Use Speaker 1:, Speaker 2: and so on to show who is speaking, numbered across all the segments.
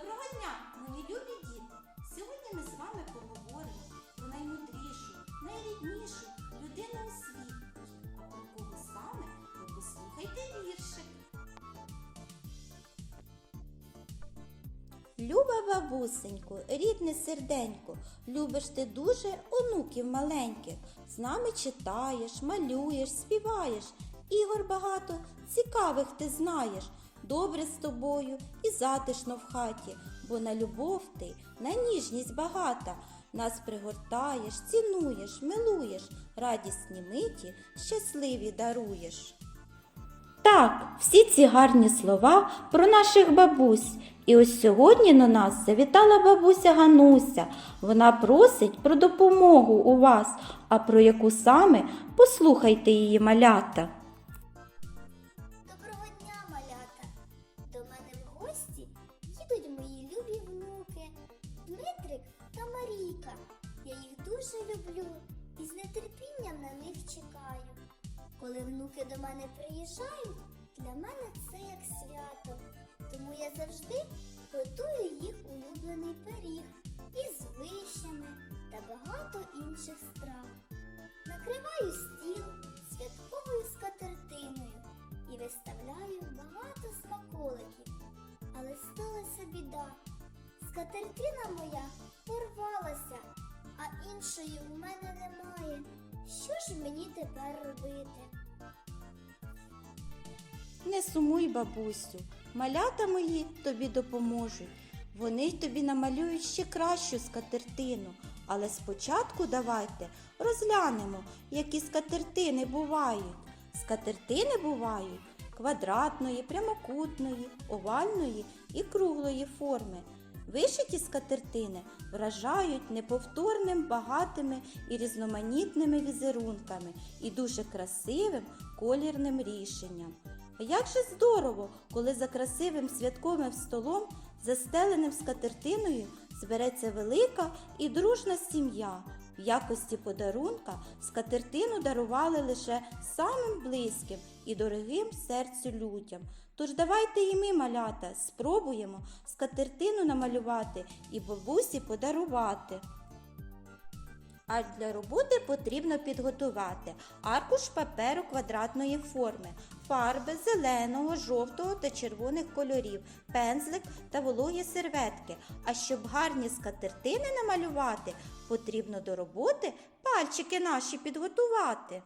Speaker 1: Доброго дня, мої любі діти! Сьогодні ми з вами поговоримо про наймудрішу, найріднішу людину у світі. А про кого саме ви послухайте віршик. Люба бабусенько, рідне серденько, любиш ти дуже онуків маленьких. З нами читаєш, малюєш, співаєш. Ігор багато цікавих ти знаєш. Добре з тобою і затишно в хаті, бо на любов ти, на ніжність багата. Нас пригортаєш, цінуєш, милуєш, радісні миті, щасливі даруєш. Так, всі ці гарні слова про наших бабусь. І ось сьогодні на нас завітала бабуся Гануся. Вона просить про допомогу у вас, а про яку саме послухайте її малята.
Speaker 2: Марійка. Я їх дуже люблю і з нетерпінням на них чекаю. Коли внуки до мене приїжджають, для мене це як свято. Тому я завжди готую їх улюблений пиріг із вишнями та багато інших страв. Накриваю стіл святковою скатертиною і виставляю багато смаколиків. Але сталася біда. Скатертина моя порвалася, а іншої у мене немає. Що ж мені тепер робити?
Speaker 1: Не сумуй, бабусю, малята мої тобі допоможуть. Вони тобі намалюють ще кращу скатертину. Але спочатку давайте розглянемо, які скатертини бувають. Скатертини бувають квадратної, прямокутної, овальної і круглої форми. Вишиті скатертини вражають неповторним, багатими і різноманітними візерунками і дуже красивим колірним рішенням. А як же здорово, коли за красивим святковим столом, застеленим скатертиною, збереться велика і дружна сім'я. В якості подарунка скатертину дарували лише самим близьким і дорогим серцю людям. Тож давайте і ми, малята, спробуємо скатертину намалювати і бабусі подарувати. А для роботи потрібно підготувати аркуш паперу квадратної форми, фарби зеленого, жовтого та червоних кольорів, пензлик та вологі серветки. А щоб гарні скатертини намалювати, потрібно до роботи пальчики наші підготувати.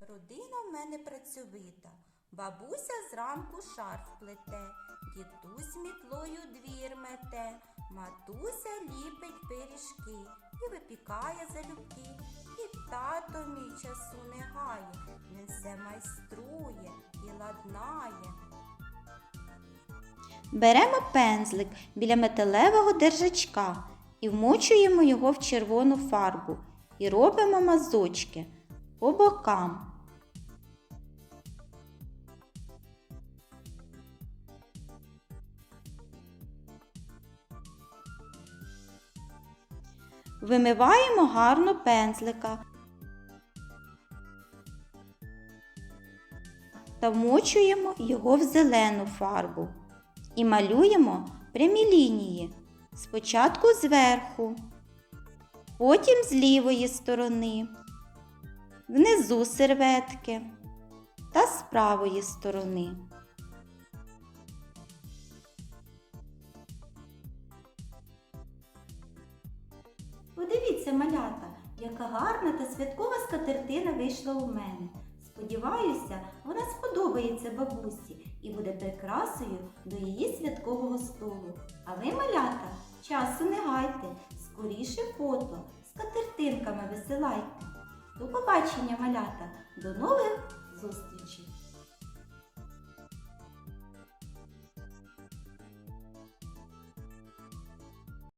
Speaker 1: Родина в мене працьовита. Бабуся зранку шарф плете, дідусь мітлою двір мете, матуся ліпить пиріжки і випікає залюбки. І тато мій часу не гає, він все майструє і ладнає. Беремо пензлик біля металевого держачка і вмочуємо його в червону фарбу і робимо мазочки по бокам. Вимиваємо гарно пензлика та вмочуємо його в зелену фарбу і малюємо прямі лінії. Спочатку зверху, потім з лівої сторони, внизу серветки та з правої сторони. Подивіться, малята, яка гарна та святкова скатертина вийшла у мене. Сподіваюся, вона сподобається бабусі і буде прикрасою до її святкового столу. А ви, малята, часу не гайте, скоріше фото з катертинками висилайте. До побачення, малята, до нових зустрічей!